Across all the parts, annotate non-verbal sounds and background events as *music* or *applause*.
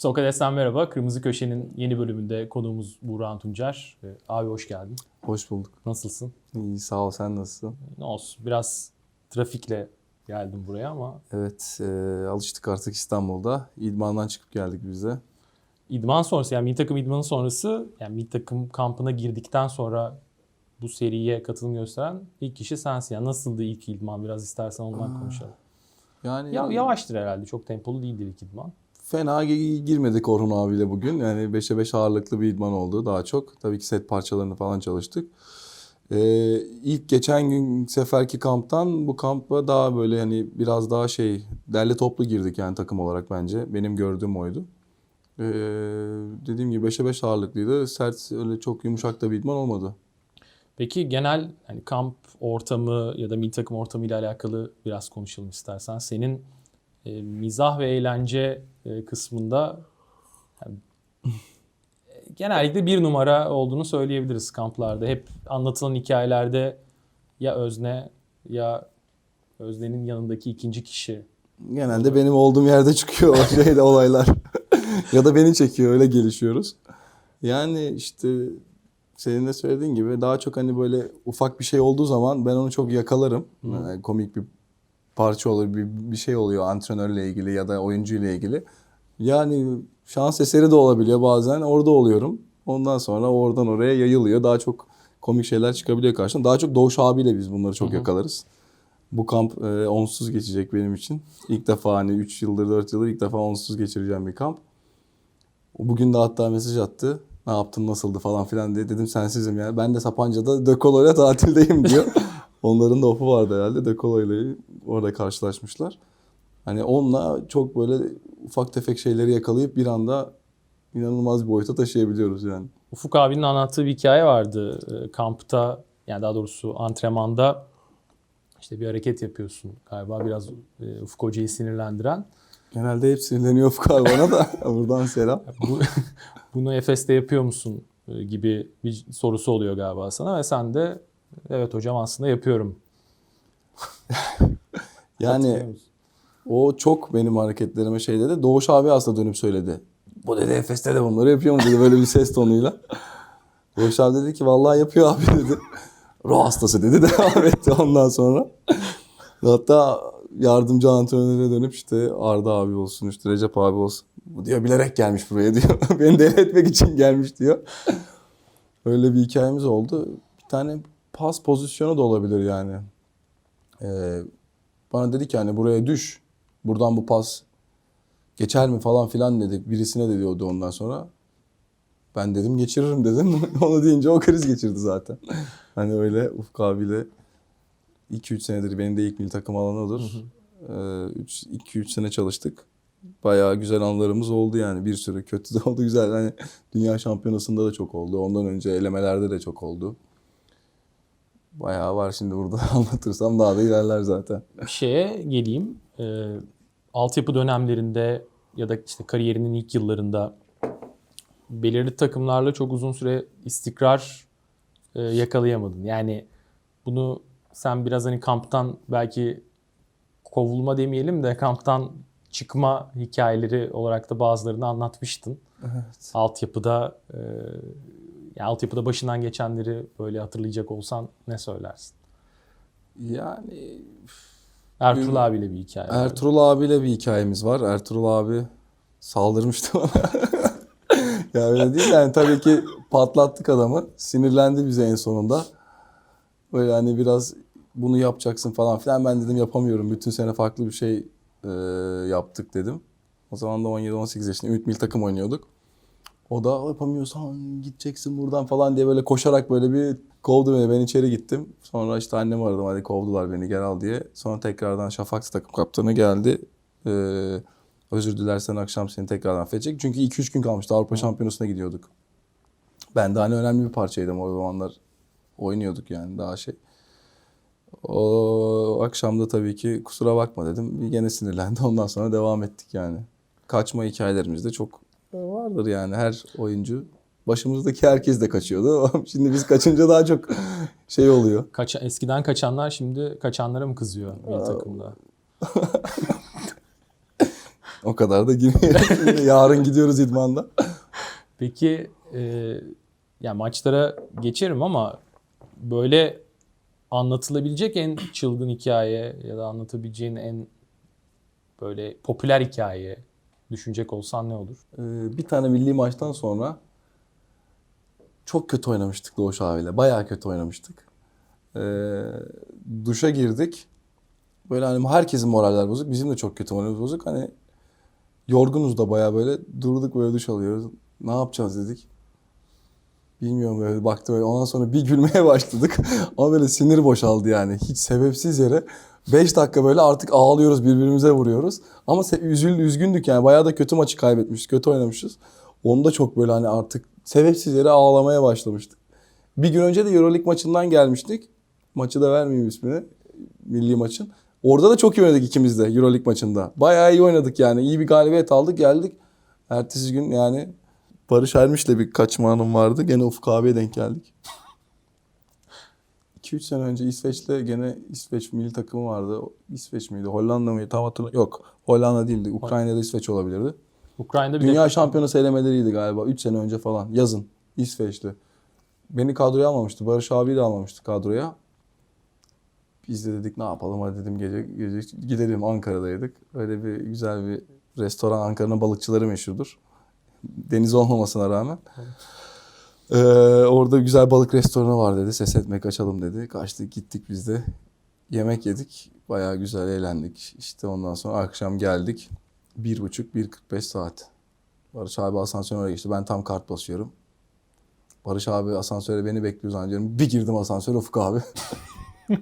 Sokrates'ten merhaba. Kırmızı Köşe'nin yeni bölümünde konuğumuz Buğra Tuncer. Ee, Abi hoş geldin. Hoş bulduk. Nasılsın? İyi sağ ol sen nasılsın? Ne olsun biraz trafikle geldim buraya ama Evet e, alıştık artık İstanbul'da. İdmandan çıkıp geldik biz de. idman sonrası yani milli takım idmanı sonrası yani milli takım kampına girdikten sonra bu seriye katılım gösteren ilk kişi sensin. Yani nasıldı ilk idman? Biraz istersen ondan konuşalım. Yani Ya, yavaştır herhalde. Çok tempolu değildir ilk idman. Fena gi- girmedik Orhun abiyle bugün. Yani 5'e 5 ağırlıklı bir idman oldu daha çok. Tabii ki set parçalarını falan çalıştık. Ee, ilk geçen gün seferki kamptan bu kampa daha böyle hani biraz daha şey derli toplu girdik yani takım olarak bence. Benim gördüğüm oydu. Ee, dediğim gibi 5'e 5 ağırlıklıydı. Sert öyle çok yumuşak da bir idman olmadı. Peki genel hani kamp ortamı ya da milli takım ortamı ile alakalı biraz konuşalım istersen. Senin e, mizah ve eğlence e, kısmında yani, *laughs* genellikle bir numara olduğunu söyleyebiliriz kamplarda. Hep anlatılan hikayelerde ya özne ya öznenin yanındaki ikinci kişi. Genelde benim olduğum yerde çıkıyor o şeyde olaylar. *laughs* ya da beni çekiyor öyle gelişiyoruz. Yani işte senin de söylediğin gibi daha çok hani böyle ufak bir şey olduğu zaman ben onu çok yakalarım. Yani komik bir parça olur, bir, bir şey oluyor antrenörle ilgili ya da oyuncuyla ilgili. Yani şans eseri de olabiliyor bazen orada oluyorum. Ondan sonra oradan oraya yayılıyor. Daha çok komik şeyler çıkabiliyor karşına. Daha çok Doğuş abiyle biz bunları çok yakalarız. Bu kamp e, onsuz geçecek benim için. İlk defa hani 3 yıldır 4 yıldır ilk defa onsuz geçireceğim bir kamp. O Bugün de hatta mesaj attı. Ne yaptın nasıldı falan filan diye. Dedim sensizim ya. Ben de Sapanca'da Dekolo'yla tatildeyim diyor. *laughs* Onların da ofu vardı herhalde. Dekolo ile orada karşılaşmışlar. Hani onunla çok böyle ufak tefek şeyleri yakalayıp bir anda inanılmaz bir boyuta taşıyabiliyoruz yani. Ufuk abinin anlattığı bir hikaye vardı. E, kampta yani daha doğrusu antrenmanda işte bir hareket yapıyorsun galiba biraz e, Ufuk hocayı sinirlendiren. Genelde hep sinirleniyor Ufuk abi bana da. *laughs* Buradan selam. *laughs* Bu, bunu Efes'te yapıyor musun e, gibi bir sorusu oluyor galiba sana ve sen de evet hocam aslında yapıyorum. *laughs* Yani o çok benim hareketlerime şey dedi. Doğuş abi aslında dönüp söyledi. Bu dedi Efes'te de bunları yapıyor mu dedi böyle bir ses tonuyla. *laughs* Doğuş abi dedi ki vallahi yapıyor abi *laughs* dedi. Ruh hastası dedi devam etti ondan sonra. Hatta yardımcı antrenöre dönüp işte Arda abi olsun işte Recep abi olsun. Bu diyor bilerek gelmiş buraya diyor. Beni deli etmek için gelmiş diyor. Öyle bir hikayemiz oldu. Bir tane pas pozisyonu da olabilir yani. Ee, bana dedi ki hani buraya düş. Buradan bu pas geçer mi falan filan dedik. Birisine de diyordu ondan sonra. Ben dedim geçiririm dedim. *laughs* Onu deyince o kriz geçirdi zaten. *laughs* hani öyle Ufuk abiyle 2-3 senedir benim de ilk milli takım alanı odur. 2-3 sene çalıştık. Bayağı güzel anılarımız oldu yani. Bir sürü kötü de oldu güzel. Hani dünya şampiyonasında da çok oldu. Ondan önce elemelerde de çok oldu. Bayağı var şimdi burada *laughs* anlatırsam daha da ilerler zaten. Şeye geleyim. E, altyapı dönemlerinde ya da işte kariyerinin ilk yıllarında belirli takımlarla çok uzun süre istikrar e, yakalayamadın. Yani bunu sen biraz hani kamptan belki kovulma demeyelim de kamptan çıkma hikayeleri olarak da bazılarını anlatmıştın. Evet. Altyapıda e, yani altyapıda başından geçenleri böyle hatırlayacak olsan ne söylersin? Yani Ertuğrul Gün- abiyle bir hikaye. var. Ertuğrul abiyle bir hikayemiz var. Ertuğrul abi saldırmıştı bana. *laughs* ya öyle değil yani tabii ki patlattık adamı. Sinirlendi bize en sonunda. Böyle hani biraz bunu yapacaksın falan filan. Ben dedim yapamıyorum. Bütün sene farklı bir şey e, yaptık dedim. O zaman da 17-18 yaşında Ümit Mil takım oynuyorduk. O da yapamıyorsan gideceksin buradan falan diye böyle koşarak böyle bir kovdu beni. Ben içeri gittim. Sonra işte annemi aradım. Hadi kovdular beni gel al diye. Sonra tekrardan Şafak takım kaptanı geldi. Ee, özür dilersen akşam seni tekrardan affedecek. Çünkü 2-3 gün kalmıştı. Avrupa Şampiyonası'na gidiyorduk. Ben de hani önemli bir parçaydım o zamanlar. Oynuyorduk yani daha şey. O akşam da tabii ki kusura bakma dedim. Gene sinirlendi. *laughs* Ondan sonra devam ettik yani. Kaçma hikayelerimiz de çok vardır yani her oyuncu. Başımızdaki herkes de kaçıyordu. *laughs* Şimdi biz kaçınca daha çok şey oluyor. Kaça, eskiden kaçanlar şimdi kaçanlara mı kızıyor milli takımda? *laughs* O kadar da girmeyelim. Yarın gidiyoruz idmanda. Peki e, yani maçlara geçerim ama böyle anlatılabilecek en çılgın hikaye ya da anlatabileceğin en böyle popüler hikaye düşünecek olsan ne olur? Ee, bir tane milli maçtan sonra çok kötü oynamıştık Doğuş abiyle. Bayağı kötü oynamıştık. Ee, duşa girdik. Böyle hani herkesin moraller bozuk. Bizim de çok kötü moralimiz bozuk. Hani yorgunuz da bayağı böyle durduk böyle duş alıyoruz. Ne yapacağız dedik. Bilmiyorum böyle baktı böyle. Ondan sonra bir gülmeye başladık. *laughs* Ama böyle sinir boşaldı yani. Hiç sebepsiz yere. 5 dakika böyle artık ağlıyoruz birbirimize vuruyoruz. Ama üzül, üzgündük yani. Bayağı da kötü maçı kaybetmişiz. Kötü oynamışız. Onda çok böyle hani artık sebepsiz yere ağlamaya başlamıştık. Bir gün önce de Euroleague maçından gelmiştik. Maçı da vermeyeyim ismini. Milli maçın. Orada da çok iyi oynadık ikimiz de Euroleague maçında. Bayağı iyi oynadık yani. İyi bir galibiyet aldık geldik. Ertesi gün yani Barış Ermiş'le bir kaçma anım vardı. Gene Ufuk abiye denk geldik. 2-3 sene önce İsveç'te gene İsveç milli takımı vardı. İsveç miydi? Hollanda mıydı? Tam hatırlamıyorum. Yok. Hollanda değildi. Ukrayna'da İsveç olabilirdi. Ukrayna'da bir Dünya de şampiyonası elemeleriydi galiba. 3 sene önce falan. Yazın. İsveç'te. Beni kadroya almamıştı. Barış abi de almamıştı kadroya. Biz de dedik ne yapalım hadi dedim gece, gece gidelim Ankara'daydık. Öyle bir güzel bir restoran Ankara'nın balıkçıları meşhurdur. Deniz olmamasına rağmen. Ee, orada güzel balık restoranı var dedi. Ses etmek açalım dedi. Kaçtık gittik biz de. Yemek yedik. Bayağı güzel eğlendik. İşte ondan sonra akşam geldik. Bir buçuk, bir 45 saat. Barış abi asansöre geçti. Ben tam kart basıyorum. Barış abi asansöre beni bekliyor zannediyorum. Bir girdim asansöre Ufuk abi. *laughs*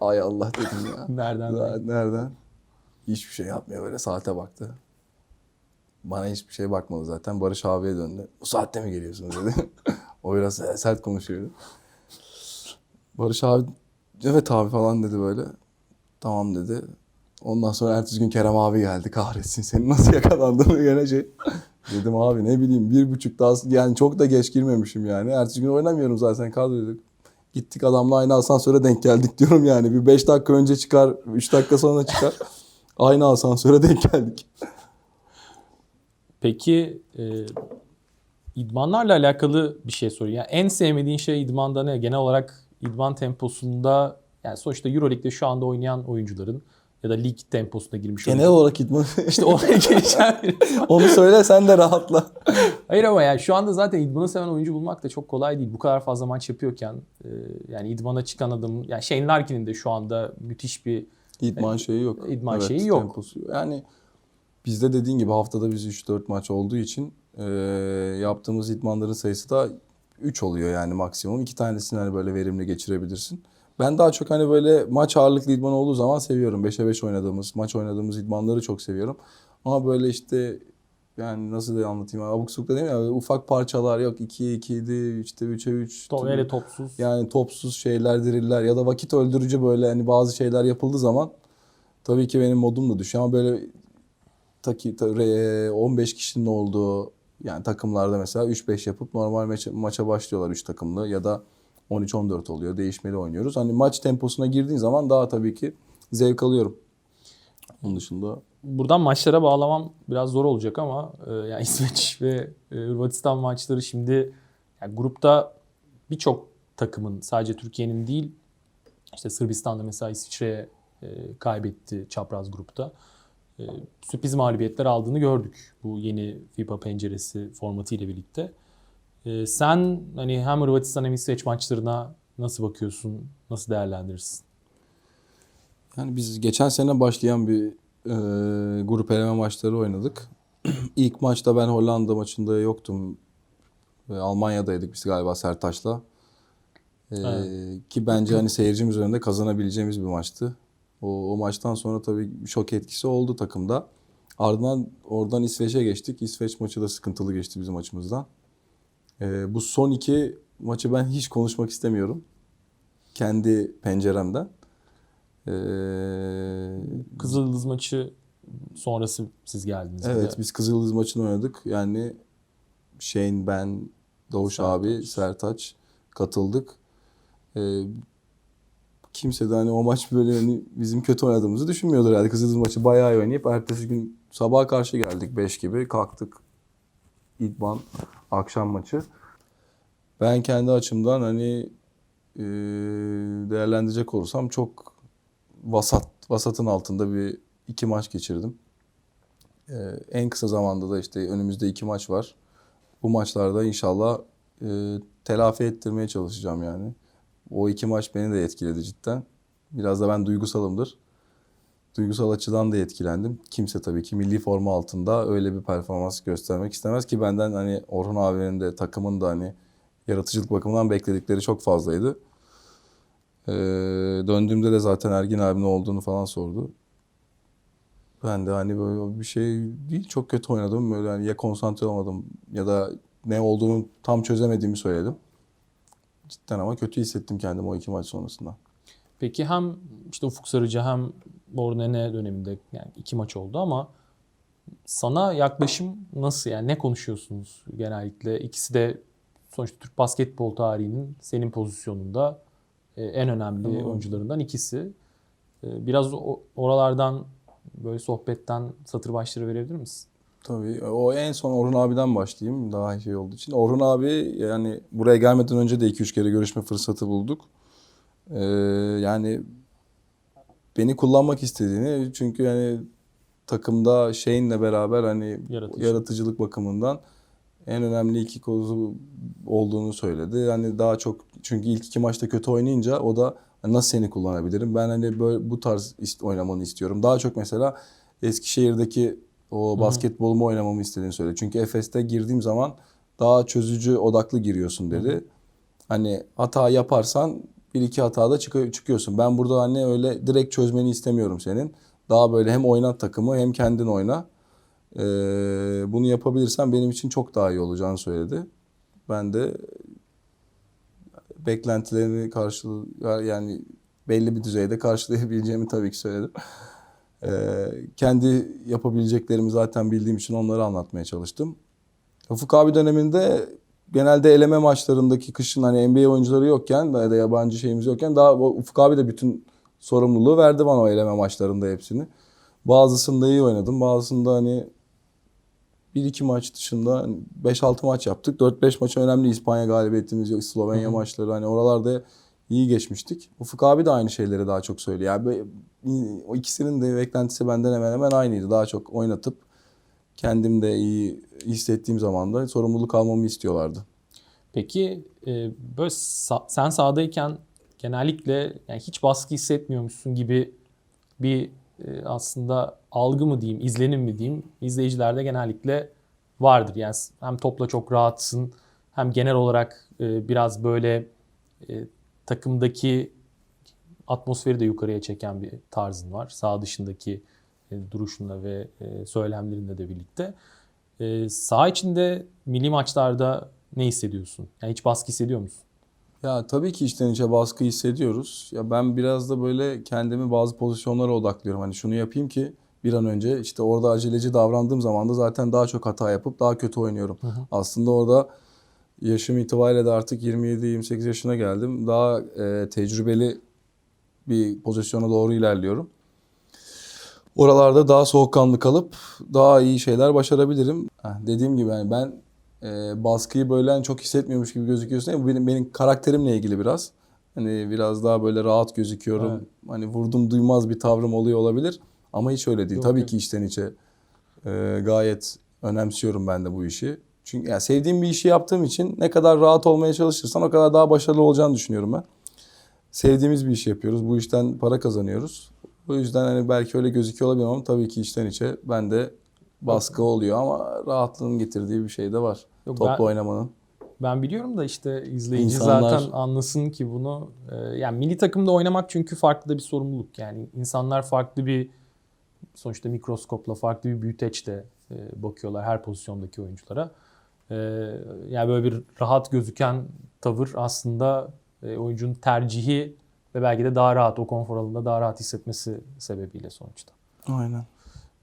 Ay Allah dedim ya. nereden? Nereden? Nereden? Hiçbir şey yapmıyor böyle saate baktı. Bana hiçbir şey bakmadı zaten. Barış abiye döndü. Bu saatte mi geliyorsunuz dedi. *laughs* o biraz sert konuşuyordu. Barış abi evet abi falan dedi böyle. Tamam dedi. Ondan sonra ertesi gün Kerem abi geldi. Kahretsin seni nasıl yakalandığını gene şey. *laughs* Dedim abi ne bileyim bir buçuk daha yani çok da geç girmemişim yani. Ertesi gün oynamıyorum zaten kadroyduk. Gittik adamla aynı asansöre denk geldik diyorum yani. Bir 5 dakika önce çıkar, 3 dakika sonra çıkar. *laughs* aynı asansöre denk geldik. Peki e, idmanlarla alakalı bir şey sorayım. Yani en sevmediğin şey idmanda ne? Genel olarak idman temposunda yani sonuçta Euroleague'de şu anda oynayan oyuncuların ya da lig temposuna girmiş Genel oyuncuların- olarak idman. *laughs* İşte oraya geleceğim. *laughs* Onu söyle sen de rahatla. Hayır ama yani şu anda zaten idmanı seven oyuncu bulmak da çok kolay değil. Bu kadar fazla maç yapıyorken e, yani idmana çıkan adam yani Shane Larkin'in de şu anda müthiş bir İdman şeyi yok. İdman şeyi yok. temposu. Yani bizde dediğin gibi haftada biz 3-4 maç olduğu için e, yaptığımız idmanların sayısı da 3 oluyor yani maksimum. İki tanesini hani böyle verimli geçirebilirsin. Ben daha çok hani böyle maç ağırlıklı idman olduğu zaman seviyorum. 5'e 5 oynadığımız, maç oynadığımız idmanları çok seviyorum. Ama böyle işte yani nasıl da anlatayım abuk subuk da değil mi? Yani ufak parçalar yok 2'ye 2'ydi işte 3'e 3. top, öyle topsuz. Yani topsuz şeyler, diriller ya da vakit öldürücü böyle hani bazı şeyler yapıldığı zaman tabii ki benim modum da düşüyor ama böyle taki, ta- re- 15 kişinin olduğu yani takımlarda mesela 3-5 yapıp normal maça, maça başlıyorlar 3 takımlı ya da 13-14 oluyor. Değişmeli oynuyoruz. Hani maç temposuna girdiğin zaman daha tabii ki zevk alıyorum. Onun dışında Buradan maçlara bağlamam biraz zor olacak ama e, yani *laughs* İsveç ve e, maçları şimdi yani grupta birçok takımın sadece Türkiye'nin değil işte Sırbistan'da mesela İsviçre'ye e, kaybetti çapraz grupta. E, sürpriz mağlubiyetler aldığını gördük bu yeni FIBA penceresi formatı ile birlikte. E, sen hani hem Hırvatistan hem İsveç maçlarına nasıl bakıyorsun? Nasıl değerlendirirsin? Yani biz geçen sene başlayan bir e, grup eleme maçları oynadık. *clears throat* İlk maçta ben Hollanda maçında yoktum. Ve Almanya'daydık biz galiba Sertaç'la. E, Evet. Ki bence hani seyircimiz önünde kazanabileceğimiz bir maçtı. O, o maçtan sonra tabii şok etkisi oldu takımda. Ardından oradan İsveç'e geçtik. İsveç maçı da sıkıntılı geçti bizim açımızdan. E, bu son iki maçı ben hiç konuşmak istemiyorum. Kendi penceremden. Ee, Kızıldız maçı sonrası siz geldiniz. evet biz Kızıldız maçını oynadık. Yani Shane, ben, Doğuş Sertaç. abi, Sertaç katıldık. Ee, kimse de hani o maç böyle hani bizim kötü oynadığımızı düşünmüyordur herhalde. Kızıldız maçı bayağı iyi oynayıp ertesi gün sabaha karşı geldik 5 gibi kalktık. İdman akşam maçı. Ben kendi açımdan hani e, değerlendirecek olursam çok vasat, vasatın altında bir iki maç geçirdim. E, en kısa zamanda da işte önümüzde iki maç var. Bu maçlarda inşallah e, telafi ettirmeye çalışacağım yani. O iki maç beni de etkiledi cidden. Biraz da ben duygusalımdır. Duygusal açıdan da etkilendim. Kimse tabii ki milli forma altında öyle bir performans göstermek istemez ki benden hani Orhun abinin de takımın da hani yaratıcılık bakımından bekledikleri çok fazlaydı. Ee, döndüğümde de zaten Ergin abinin olduğunu falan sordu. Ben de hani böyle bir şey değil çok kötü oynadım. Böyle hani ya konsantre olmadım ya da ne olduğunu tam çözemediğimi söyledim. Cidden ama kötü hissettim kendimi o iki maç sonrasında. Peki hem işte Ufuk Sarıcı hem Bornene döneminde yani iki maç oldu ama sana yaklaşım nasıl yani ne konuşuyorsunuz genellikle? İkisi de sonuçta Türk basketbol tarihinin senin pozisyonunda e, en önemli Tamam. oyuncularından ikisi. E, Biraz oralardan böyle sohbetten satır başları verebilir misin? Tabii. O en son Orhun abiden başlayayım daha şey olduğu için. Orhun abi yani buraya gelmeden önce de 2-3 kere görüşme fırsatı bulduk. Ee, yani beni kullanmak istediğini çünkü yani takımda şeyinle beraber hani Yaratıcı. yaratıcılık bakımından en önemli iki kozu olduğunu söyledi. Yani daha çok çünkü ilk iki maçta kötü oynayınca o da "Hani nasıl seni kullanabilirim? Ben hani böyle bu tarz oynamanı istiyorum. Daha çok mesela Eskişehir'deki o basketbolumu oynamamı istediğini söyledi. Çünkü Efes'te girdiğim zaman daha çözücü odaklı giriyorsun dedi. Hani hata yaparsan bir iki hatada çıkı- çıkıyorsun. Ben burada hani öyle direkt çözmeni istemiyorum senin. Daha böyle hem oynat takımı hem kendin oyna. Ee, bunu yapabilirsen benim için çok daha iyi olacağını söyledi. Ben de beklentilerini karşılı yani belli bir düzeyde karşılayabileceğimi tabii ki söyledim. Ee, kendi yapabileceklerimi zaten bildiğim için onları anlatmaya çalıştım. Ufuk abi döneminde genelde eleme maçlarındaki kışın hani NBA oyuncuları yokken ya da yabancı şeyimiz yokken daha Ufuk abi de bütün sorumluluğu verdi bana o eleme maçlarında hepsini. Bazısında iyi oynadım. Bazısında hani 1-2 maç dışında 5-6 maç yaptık. 4-5 maç önemli İspanya galibiyetimiz yok. Slovenya maçları hani oralarda iyi geçmiştik. Ufuk abi de aynı şeyleri daha çok söylüyor. Yani o ikisinin de beklentisi benden hemen hemen aynıydı. Daha çok oynatıp kendim de iyi hissettiğim zaman da sorumluluk almamı istiyorlardı. Peki e, böyle sa- sen sahadayken genellikle yani hiç baskı hissetmiyormuşsun gibi bir e, aslında algı mı diyeyim, izlenim mi diyeyim izleyicilerde genellikle vardır. Yani hem topla çok rahatsın hem genel olarak e, biraz böyle e, takımdaki atmosferi de yukarıya çeken bir tarzın var. Sağ dışındaki e, duruşunla ve e, söylemlerinle de birlikte. E, saha içinde milli maçlarda ne hissediyorsun? Yani hiç baskı hissediyor musun? Ya tabii ki içten içe baskı hissediyoruz. Ya ben biraz da böyle kendimi bazı pozisyonlara odaklıyorum. Hani şunu yapayım ki bir an önce işte orada aceleci davrandığım zaman da zaten daha çok hata yapıp daha kötü oynuyorum. Aslında orada yaşım itibariyle de artık 27-28 yaşına geldim. Daha e, tecrübeli bir pozisyona doğru ilerliyorum. Oralarda daha soğukkanlı kalıp daha iyi şeyler başarabilirim. Heh, dediğim gibi yani ben e, baskıyı böyle hani çok hissetmiyormuş gibi gözüküyorsun. Bu benim, benim karakterimle ilgili biraz. Hani biraz daha böyle rahat gözüküyorum. Evet. Hani vurdum duymaz bir tavrım oluyor olabilir. Ama hiç öyle değil. Yok, Tabii yok. ki içten içe e, gayet önemsiyorum ben de bu işi. Çünkü yani sevdiğim bir işi yaptığım için ne kadar rahat olmaya çalışırsan o kadar daha başarılı olacağını düşünüyorum ben. Sevdiğimiz bir iş yapıyoruz. Bu işten para kazanıyoruz. Bu yüzden hani belki öyle gözüküyor olabilir ama tabii ki içten içe ben de baskı oluyor ama rahatlığın getirdiği bir şey de var. Yok, Topla ben- oynamanın. Ben biliyorum da işte izleyici İnsanlar- zaten anlasın ki bunu. Ee, yani milli takımda oynamak çünkü farklı da bir sorumluluk. Yani insanlar farklı bir sonuçta mikroskopla farklı bir büyüteçle e, bakıyorlar her pozisyondaki oyunculara. Ee, yani böyle bir rahat gözüken tavır aslında e, oyuncunun tercihi ve belki de daha rahat o konfor alanında daha rahat hissetmesi sebebiyle sonuçta. Aynen.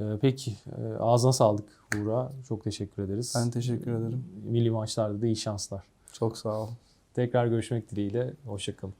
Ee, peki e, ağzına sağlık Buğra. Çok teşekkür ederiz. Ben teşekkür ederim. Milli maçlarda da iyi şanslar. Çok sağ ol. Tekrar görüşmek dileğiyle. Hoşçakalın.